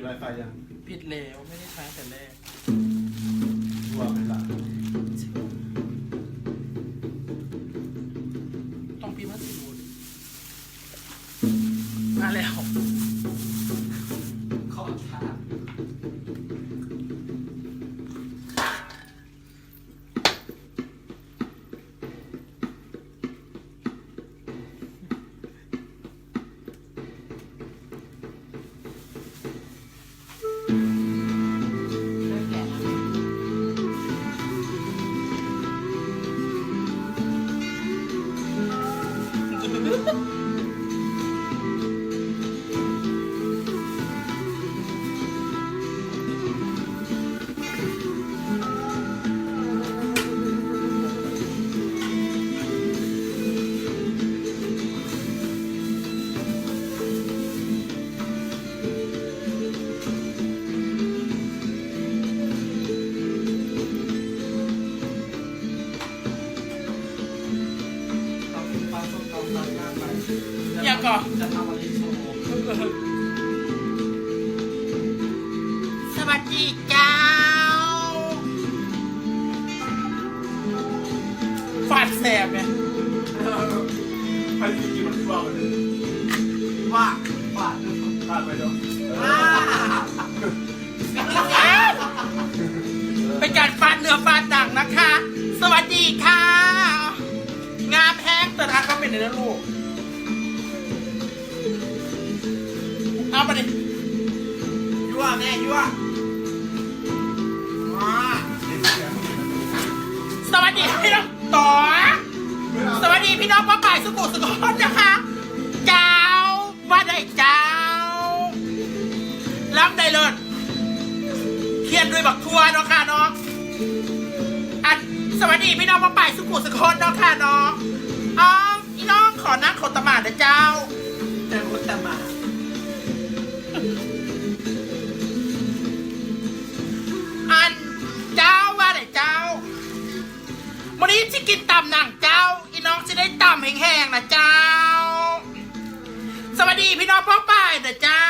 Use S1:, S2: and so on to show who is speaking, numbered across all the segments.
S1: ดไวไฟยัง
S2: ปิดแล้วไม่ได้ใช้แต่แรก
S1: ชัวร์ไหมล่ะ
S2: อยากก่อน
S3: จะทำอะไรโชว์
S2: สวัสดีเจ้าฟาดแสบเนี่ย
S1: ไปจริงๆมันชัวร์มัน
S3: ว่าว่า
S1: พลาดไปเนาะ
S3: ว่า
S2: เป็นการฟาดเนื้อฟาดดังนะคะ สวัสดีค่ะ งามแห้งแต่ทางเขาเป็นในนั้นลูก เอาไปดิ
S3: ยั่วแม่ยั่วว้า
S2: สวัสดีพี่น้องต่อสวัสดีพี่น้องป้าป่ายสุขุสุขนนะคะเจ้าว่าได้เจ้ารับได้เลยเขียนด้วยบักทัวเนาะค่ะเนาะอันสวัสดีพี่น้องป้าป่ายสุขุสุขนเนาะค่ะเนาะอ๋อพี่น้องขอนั่งขอตมาดนะเจ้า
S3: แต่คนตมา
S2: วันนี้ที่กินตำหนังเจ้า อีน้องจะได้ตำแห้งๆนะเจ้า สวัสดีพี่น้องพ่อป้ายนะเจ้า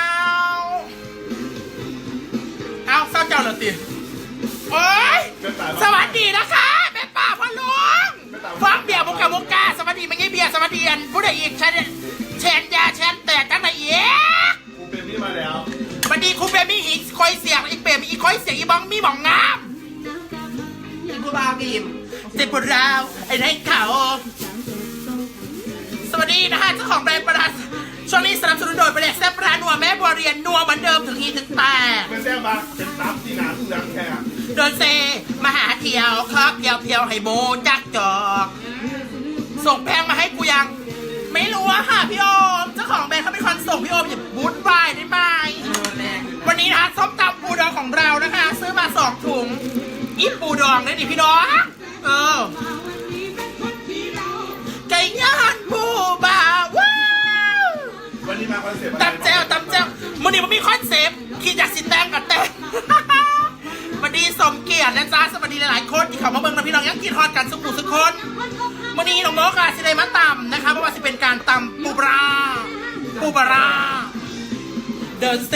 S2: เอาเศร้าเจ้าเหรอติโอ้ยสวัสดีนะคะแม่ป่าพ่อหลวงฟังเบียร์บุกกะบุกกาสวัสดีไม่ใช่เบียร์สวัสดีอันผู้ใดอีกฉันแชนยาแชนแต่จังไหนเอ๊ะ
S1: กูเป็นนี่มาแล้ว
S2: สวัสดีคุณเบมี่อีกคอยเสียงอีกเปรมอีกคอยเสียงอีบองมีหมองงาม
S3: อีกูบาบีม
S2: เจ็บปวดราวไอ้ไห้เขาสวัสดีนะฮะเจ้าของแบรนด์ประดาช่วงนี้สนับสนุนโดยบริษัทแซ่บร้านนัวแม่บัวเรียนนัวเหมือนเดิมถึงฮีถึงแตก
S1: เป็นแซ่บมาเป็นตับที่หนาเหลืองแค่
S2: โดนเซมาหาเที่ยวครับเที่ยวเที่ยวให้โมจักจอก ส่งแพงมาให้กูยัง ไม่รู้อะค่ะพี่โอมเจ้าของแบรนด์เขาเป็นคนส่งพี่โอมอย่าบุญวายได้ไหม
S3: เออแรง
S2: วันนี้นะคะส้มตำปูดองของเรานะคะ ซื้อมาสองถุงอีปูดองได้ดิพี่น้อง เออไก่ย่างปูบ่าวว้าว
S1: วันนี้มาคอนเซ็ปต์อะไร
S2: ตำแจวตำแจวมันนี่มันมีคอนเซปต์คิดอยากสิแตงกับแตงวันนี้สมเกียรติและจ้าสวัสดีหลายๆคนที่เขามาเบิ่งนะพี่น้องยังกินฮอดกันสุขุสุขคนวันนี้น้องโมกาสิได้มาตำนะคะเพราะว่าสิเป็นการตำปูปลาปูปลาเดินเซ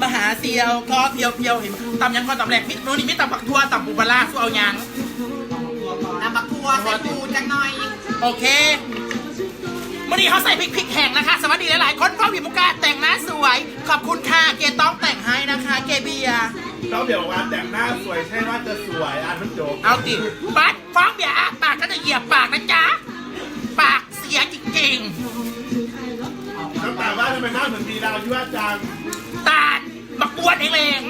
S2: มาหาเซียวก็เพียวเพียวๆเห็นตำยังก่อนตำแรกมิโน่นนี่ไม่ตำปักทั่วตำปูปลาร้าสู้เอายัง
S3: น้ำบักทั วใส่ปูจังหน่อย
S2: โอเควันนี้เขาใส่พริกพริกแห้งนะคะ สวัสดีหลายๆคนฟ้องพิมุกาแต่งหน้าสวย ขอบคุณค่ะ เกต้องแต่งให้นะคะ เกเบียร์
S1: เขาเดี๋ยวบอกว่าแต่งหน้าสวยใช่ว่าจะสวยอ่านมันจบ
S2: เอาติบัดฟ้องเบียร์อะปากก็จะเหยียบปากนะจ๊ะ ปากเสียจริง
S1: น้ำตาว่าทำไมหน้าเหมือนมีดาวยั่วจัง
S2: ๆตาลมาปวดเอง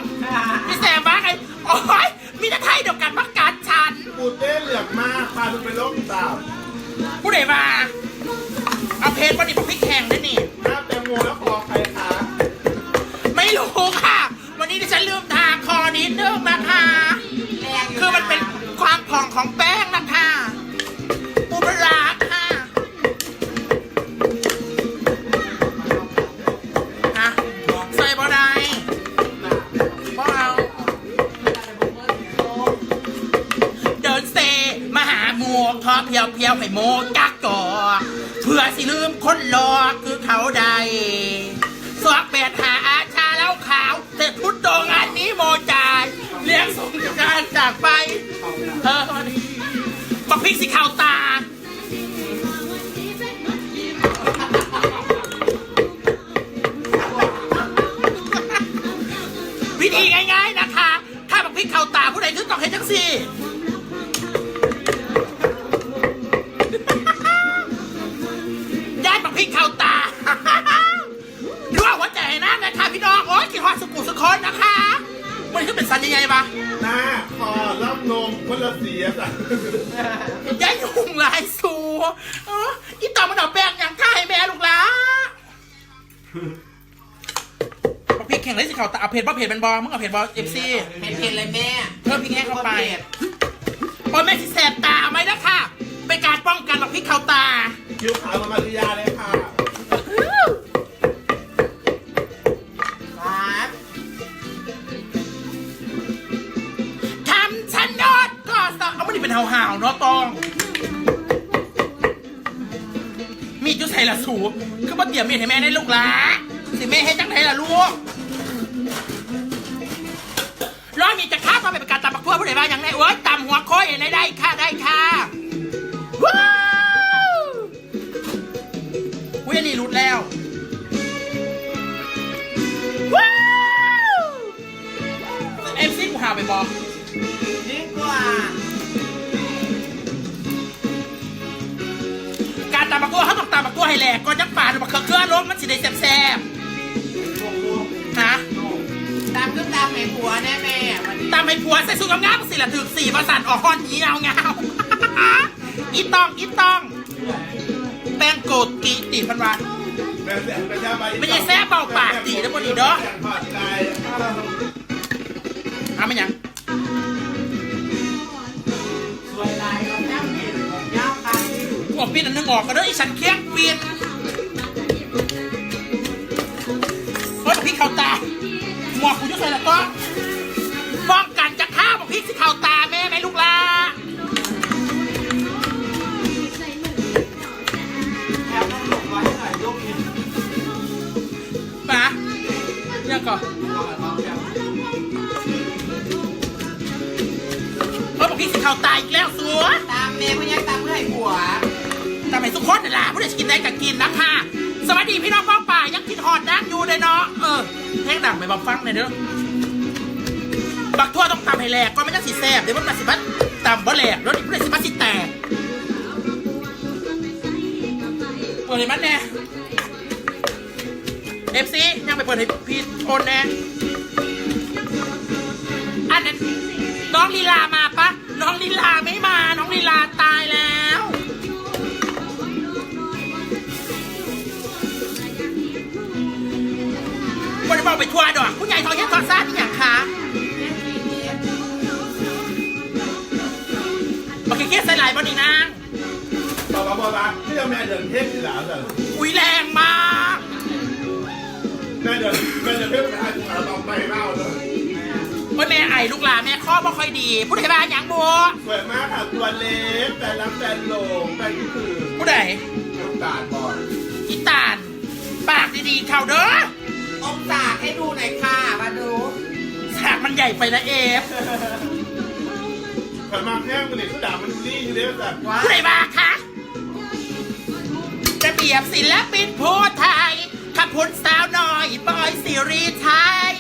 S2: งท
S1: อเพี
S2: ย
S1: ว
S2: เพียวให้โมจักก่อเพื่อสิลืมคนรอคือเขาใดสวกแปดหาอาชาแล้วขาว แต่พุดโตงานนี้โมจายเลี้ยงสงการจากไปเออบักพริกสิข่าวตาวิธีง่ายๆนะคะ
S1: ถ้าบักพริก
S2: ข่าวตาผู้ใดถึงต้องเห็นจังสี่ เลยสิเขาตาเอาเผ็ดบ่เผ็ดเป็นบอมึงเอาเผ็ดบอเอฟซี
S3: เผ็ดเผ็ดเลยแม่
S2: เพิ่มพริกแห้งเข้าไป
S3: ผ็ด
S2: โอ้ยแม่สิแสบตาเอาไหมนะค่ะ เป็นการป้องกันบักพริกเข้าตา
S1: คิ้วขาวมามาริยาเลยค่ะ
S3: ครับ
S2: ทำฉันนอดก็สะเอาไม่ได้เป็นห่าวๆเนาะตอง มีดอยุใส่ละสูคือมาเตรียมมีดให้แม่ได้ลูกหละสิแม่ให้จังไดล่ะลูก ร้อยมีจะฆ่ามาเป็นการตำบักทั่วผู้ใดว่าอย่างไรเว้ยตำหัวโค้ยในได้ค่ะได้ค่ะว้าวอุ้ยนนี้รุดแล้วว้าวเอ็มซีกูหาไปบอก
S3: ดีกว่า
S2: การตำบักตัวเขาต้องตำบักตัวให้แหลกก่อนจักป่าดูบักเครือล้มมันสิไา
S3: มก็ตามแม่ผัวแน่แม่วันนี้
S2: ตำให้ผัวใส่สูทงามๆสิละถึกสี่ประสานออกฮอนหีเอาเงาอีตองอีตองแป้งโกดกีตีพันวานไม่ใช่แซ่บเบาปากดีนะบ่ดีเด้อ
S1: แสงผ่อนใจ
S2: เอาไม่ยัง
S3: สวยลายเราแน่เห็นผมยาวไป
S2: พวกปีนอันนึงออกก็เด้ออีฉันเคียงเปลี่ยนเฮ้ยพี่เข้าตา วกกูจะใส่แล้วก็ป้องกันจะฆ่าบอกพี่สิเข้าตาแม่ไหมลูกลา
S3: แถวต้องหลบไว้หน่อยลูกนี่
S2: มายังก่อน
S3: ก่อนแถว
S2: เฮ้ยบอกพี่สิเข้าตาอีกแล้วสัว
S3: ตามแม่พยังตามเพื่อให้ผัว
S2: ทำไมทุกคนน่ะล่ะผู้ใดจะกินได้ก็กินนะคะ สวัสดีพี่น้องป้องป่ายังกินหอดดังอยู่เลยเนาะเออเพลงดังไปบอกฟังหน่อยเด้อบักทั่วต้องตำให้แหลกก็ไม่ต้องสีแซ่บเดี๋ยวมันมาสิบัดตำบ่แหลกแล้วนี่ผู้ใดสิบัดสิแตกเปิดให้มันแน่เอฟซียังไปเปิดให้พี่โอนแน่อันนั้นน้องลีลามาปะน้องลีลาไม่มา น้องลีลาตายแล้ว ไปทัวร์ดอกผู้ใหญ่ทองยันทองซ่าที่อย่างคะโอเคเครียดใส่หลายบอดีนาง
S1: บอกมาบอกมาที่เราแม่เดินเทพอยู่แล้วจ้ะ
S2: อุ้ยแรงมาก
S1: แม่เดินแม่เดินเทพไปหาจุฬาลองไปเล่าเลย
S2: โอ้ยแม่ไอ้ลูกหลานแม่ข้อบ่ค่อยดีผู้ใดบ้าหยังบัว
S1: สวยมากค่ะตัวเล็กแต่รักแต่หลงแต่ที่คือ
S2: ผู้ใด
S1: น้ำตาลบอล
S2: อีตานปากดีๆเข่าเด้อ
S3: องศาให้ดูหน่อยค่ะมาดู
S2: สากมันใหญ่ไปนะเอฟ
S1: ขันมาแค่มันเลยสุดามันดูนี่อยู่เลยจ้ะ
S3: ว้า
S2: ผู้ใดบ้าคะระเบียบศิลปินผู้ไทยขับพุนสาวน้อยบอยสิริชัย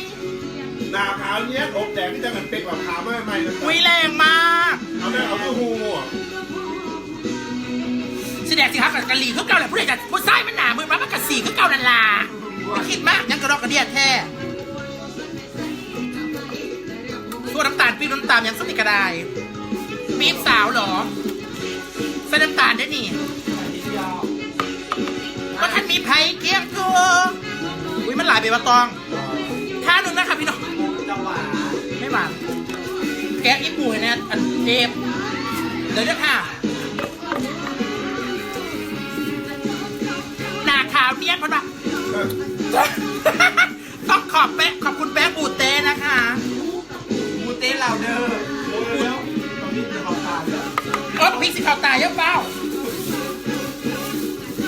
S1: หนาขาวเนี้ยอกแดงที่จะเหมือนเป็กแบบขาวไม่ไม่นะ
S2: อุ้ยแรงมาก
S1: เอาได้เอาเพื่อหู
S2: สิแดกสิฮักกับกะหรี่คือเก่าแหละผู้ใดจะผู้ชายมันหนามือมันมันกะสีคือเก่านั่นล่ะ ไม่คิดมากยังกระดอกกระเดียดแท้ตัวน้ำตาลปี๊บน้ำตาลยังสนิทกระไดปี๊บสาวเหรอใส่น้ำตาลได้นี่ก็ท่านมีไผ่เคียงตัวอุ้ยมันหลายไปว่าตองท่าหนึ่งนะคะพี่น้อง
S3: หวาน
S2: ไม่หวานแกะอีปูให้แนะอันเอฟเดี๋ยวเดี๋ยวค่ะหนาขาวเนียนพอด ต้องขอบแป๊ะขอบคุณแป๊ะปูเต้นะคะ
S3: มูเต้เราเด้อ
S1: โอ้ยแล้วตอนนี้เป็นขาวตาเลย
S2: เออพริกสีขาวตายยะเฝ้า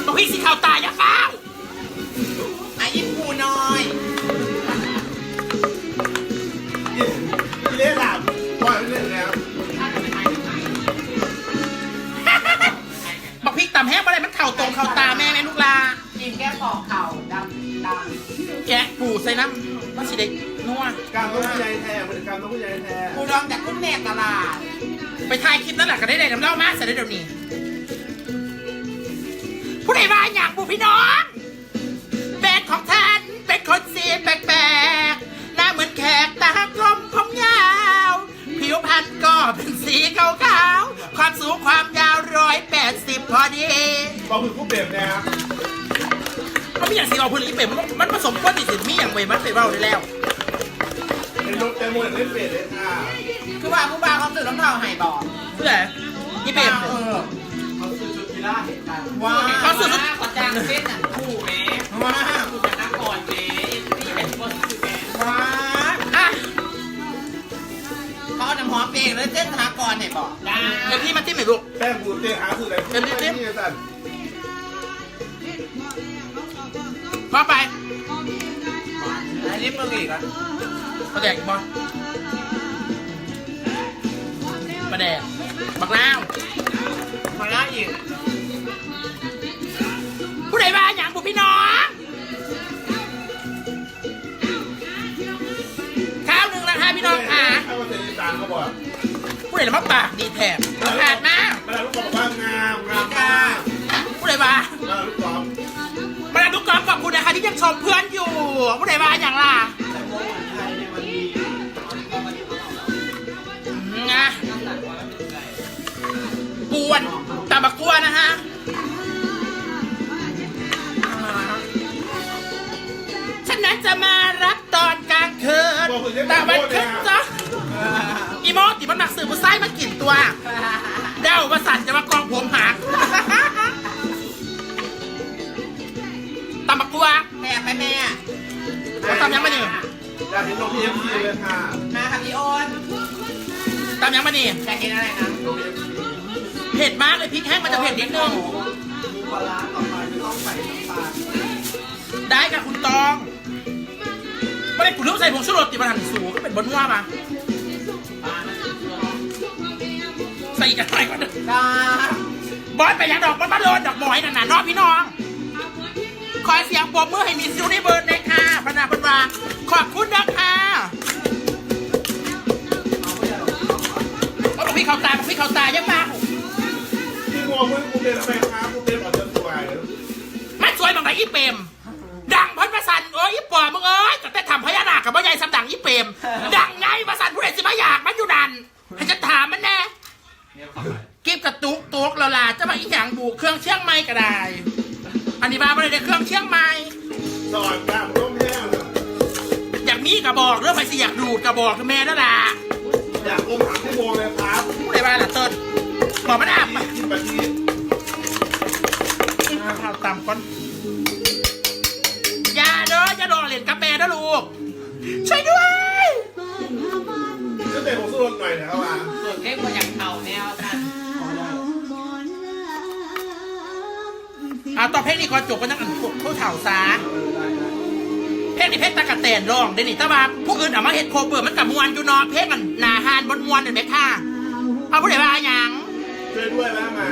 S2: บอกพริกสีขาวตายยะเฝ้า
S3: ไอ้อินผูน้อย
S1: อีเล่หลับปล่อยไปเล่นแล้ว
S2: บอกพริกตำแห้งอะไรมันเข่าตรงเข่าตาแม่ ส่น้ำมันสิเด็กนัว
S1: การต้องผู้ใหญ่แท้เหมือนการต้องผู้ใหญ่แท้
S3: กูลองจากคุณแม่ตลาด
S2: ไปถ่ายคลิปนั่นแหละก็ได้ได้น้ำเล่ามาเสร็จแล้วเดี๋ยวนี้ ผู้ใดมาอย่างผู้พี่น้องแฟนของท่านเป็นคนเสียแปลกๆหน้าเหมือนแขกตากลมผมยาว ผิวพรรณก็เป็นสีขาวๆความสูงความยาวร้อยแปดสิบพอดี
S1: บอกคือผู้เปรียบนะครับ
S2: มันไม่อย่างสีเอาพื้นอีเป็ดมันมันผสมก้อนติดสิมีอย่างเวยมันไปเบ้าได้แล้ว
S1: เป็นรถแตงโมเล่นเป็ดเลยค่ะ
S3: คือว่าผู้บ่าวเขาซื้อรองเท้าให้บอก
S2: เพื่ออีเป็ด
S3: เออ
S4: เขาซื้อชุดกีฬาเหตุการณ์
S3: ว้า
S2: เขาซื้อ
S3: เขาจ้างเส้นอะคู่แม่ว้า
S4: คือเป็นนักก่อนเจ๊นี่เป็นคนคือแก
S3: ว้า
S2: อะ
S3: เขาเอาน้ำหอมเองแล้วเส้นทากรให้บอก
S4: ได้
S2: เดี๋ยวพี่มาจิ้มหน่อยลูก
S1: แป้งบูเต้หาสื่ออะไรนี่สั่น
S2: พอไป
S3: อันนี้มึงอีกอะ
S2: มาแดกอีกบ่มาแดกบักนาว
S3: มาล่าอีก
S2: ผู้ใดมาอย่างบุพี่น้องข้าวหนึ่งนะคะพี่น้องค่ะ
S1: ถ้าว่าเซ็นตามเขาบอก
S2: ผู้ใดมาปากดีแถบขาดมาก
S1: มาลูกบอกว่างามงาม
S3: จ้า
S2: ผู้ใดมา
S1: มาลูกกอล์ฟ
S2: มาดูกอล์ฟ ขอบคุณนะคะที่ยังชมเพื่อนอยู่ผู้ใดมาอย่างล่ะำยังม่ดี
S1: อยาก
S3: กินอะไรนะ
S1: เผ็
S2: ดมากเลยพริกแห้งมันจะเผ็ดนิดนึง
S4: ปลาต่อไปต้องใส่น้ำตาล
S2: ได้ค่ะคุณตองไม่ได้กูเลือกใส่ผงชูรสติมันหันสูงก็เป็นบนว่ามา
S4: ปลานะเชื่อ
S2: ใส่กอะไรก่อน
S3: จ้
S2: บอสไปยังดอกบอสบ้านโลนดอกหมอยนั่นน่ะน้องพี่น้อง ขอเสียงปรบมือให้มีซิวในเบิร์ดเลยค่ะพนาพนวาขอบคุณนะคะ เอาบอกพี่เขาตาบอกพี่เขาตายังมา
S1: ที่มัวมึงกูเป็นอะไรครับกูเป็นออกจะสวย
S2: มันสวยบางไหนอีเปรมดังพันประสันโอ้ยอีปอมึงเอ้ยก็แต่ทำพญานาคกับพ่อใหญ่สำดังอีเปรมดังไงประสันผู้ใดสิมาอยากมันอยู่ดันให้ฉันถามมันแน่
S4: เนี่ยเข้าไป
S2: กิบกระตุกตุกละลาจะมาอีหยังบุเครื่องเชียงใหม่ก็ได้ อันนี้มาไม่ได้ในเครื่องเชียงใหม่
S1: สอนตามร่มแห้ง
S2: อยากมีกระบอกเรื่องไปสิอยากดูดกระบอกคือแม่นั่นแหละ
S1: อยากลงหางชั่วโมงเลยครับ
S2: ผู้ใดมาล่ะเติ้ลบอกมันอาบไป
S1: กินแบบนี้
S2: ข้าวตามก่อนอย่าเด้ออย่าโดนเหรียญกับแม่นะลูก ช่วยด้วย
S1: ก็เตะผมสู้หน่อยนะครับว่า
S3: ส่วนเล็กกว่าอย่างเข่าแนวกัน
S2: อ่าต่อเพลงนี้ก่อนจบก็ยังอันผู้เถ่าซา เพลงนี้เพลงตะกะแตนร้องเดยวนี่แต่ว่าผู้อื่นเอามาเฮ็ดโคเปิดมันกับมวนอยู่เนอเพลงมันหนาฮานบนมวนเห็นไหมค่ะเอาผู้ใดมาหยัง
S1: ช่วยด้วยนะมา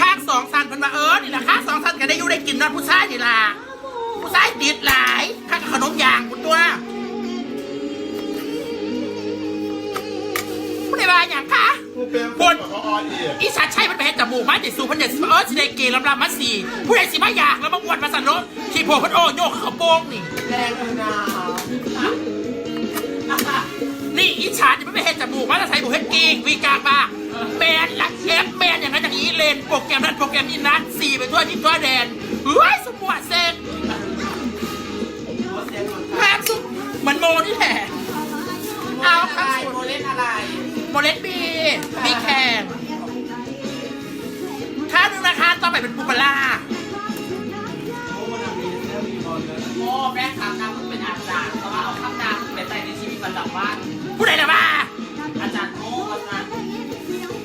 S2: ข้างสองสันเพิ่นว่าเออนี่ละข้างสองสันก็ได้อยู่ได้กินนอนผู้ชายนี่ล่ะผู้ชายติดหลายข้างกับขนมยางคุณตัวผู้ใดมาหยังคะ
S1: เป็นคนเขาออนอีก
S2: อีชัดใช่มันไปเฮ็ดจมูกมาติดสูพันเด็ดเออสิได้เกลำลำมาสี่ผู้ใดสิมาอยากแล้วมางวนมาสันโนขี่โผล่พันโอโยกเขาโป้งนี่
S3: แรงเลยนะ
S2: นี่อีชาจะไม่ไปเฮ็ดจมูกมาแต่ใส่บุเฮ็ดกีกวีกากมาแมนลักเอฟแมนอย่างนั้นอย่างนี้เลนโปรแกรมนั้นโปรแกรมนี้นัดสี่ไปทั่วทิศทั่วแดนเฮ้ยสมบูรณ์เซ็ง
S4: หัวเสียงมัน
S2: แพงสุดเหมือนโมนี่แหละ บีบีแคนค่าหนึ่งนะคะต่อไปเป็นปูปลาร่า
S4: โอ้มันมีเรื่องมีบอลเลย
S3: โอ้แม่คำนำมึงเป็นอาจารย์เพราะว่าเอาคำนำไปใส่ในชีวิตประจำวัน
S2: ผู้ใดนะบ้า
S3: อาจารย์โอ้อาจารย์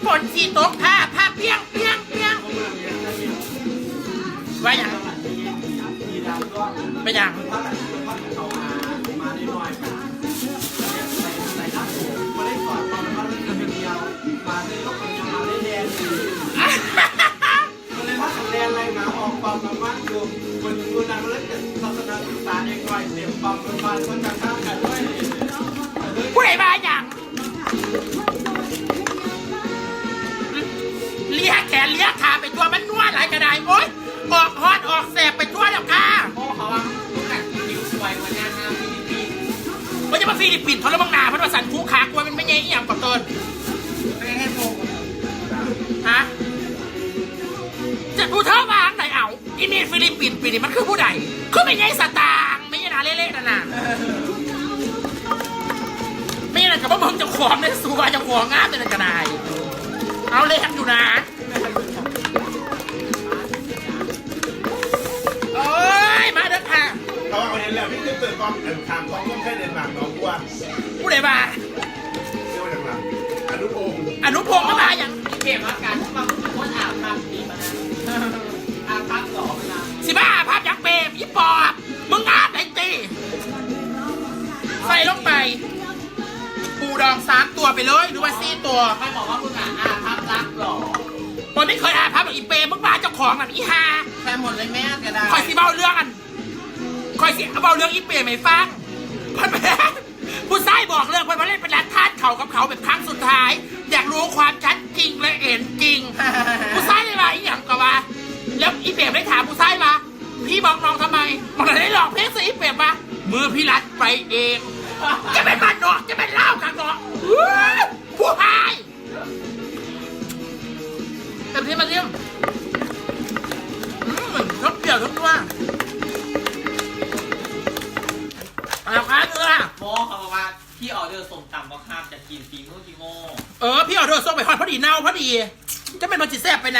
S2: ฝนสีตกผ้าผ้าเปียงเปียงเปียง
S4: โอ้มันมีเรื่องมี
S2: ว่าอย่าง
S4: มีดาวก็
S2: ไปอย่าง
S4: สันคูขาก
S2: ลัวมันไม่ใช่อหย่างก่อนเกิน
S3: ไม่ได้ให้โม
S2: ฮะจะดูเธอวางไหนเอาอินี่ฟิลิปปินส์ปีนี้มันคือผู้ใดคือไม่ใช่สตางค์ไม่ใช่นาเละๆนั่นน่ะไม่ใช่กับว่ามึงจะขวางในสูบาจะขวางงามเป็นกระไดเอาเลยอยู่นะโอ้ยมาเด้อค่ะ
S1: เขาเอาเห็นแล้วพี่จะเปิดกล้องอันทางกล้องต้องแค่เดินหลังน้องว่า
S2: ผู้ใดมา
S1: เรียกว่าอย่างไรอนุพงศ์
S2: อนุพงศ์ก็มาอย่าง
S3: เก็บอาการมาคนอาบน้ำดีมาอาบน้ำหล่อมา
S2: สิบ้าภาพยักษ์เปรมยี่ปอบมึงอาบไหนตีใส่ลงไปปูดองสามตัวไปเลย หรือว่าสี่ตัว
S3: ไม่บอกว่าคุณอะอาภาพรักหล่อ
S2: มันไม่เคยอาภาพแบบอีเปรมมึงมาเจ้าของแบบอีฮา
S3: แค่หมดเลยแม่ก็ได้
S2: คอยสิเบาเรื่องอัน คอยสิเบาเรื่องอีเปรมไม่ฟังเพันแม่ผู้ชายบอกเรื่องเพันมาเล่นเป็นรักทาสเขากับเขาแบบครั้งสุดท้าย อยากรู้ความชัดจริงและเห็นจริง ผู้ชายเลยว่าอีหยังก็ว่าแล้วอีเปียได้ถามผู้ชายมาพี่บอกน้องทำไมมันได้หลอกเพชรสิอีเปียมามือพี่รัดไปเองจะเป็นบ้านนอกจะเป็นเล่าข้างนอกอื้อผู้ชายเต็มที่มาเยี่ยมอืมทั้งเปรี้ยวทั้งนัว อาค้าเนื้อ
S3: โมเขาบอกว่าพี่ออเดอร์ส่งต่ำมาครับจะกินฟีมือกี่โม
S2: เออ พี่เอาโดนส่งไปฮอดพอดีเน่าพอดี จะเป็นมันจิแซ่บไปนะ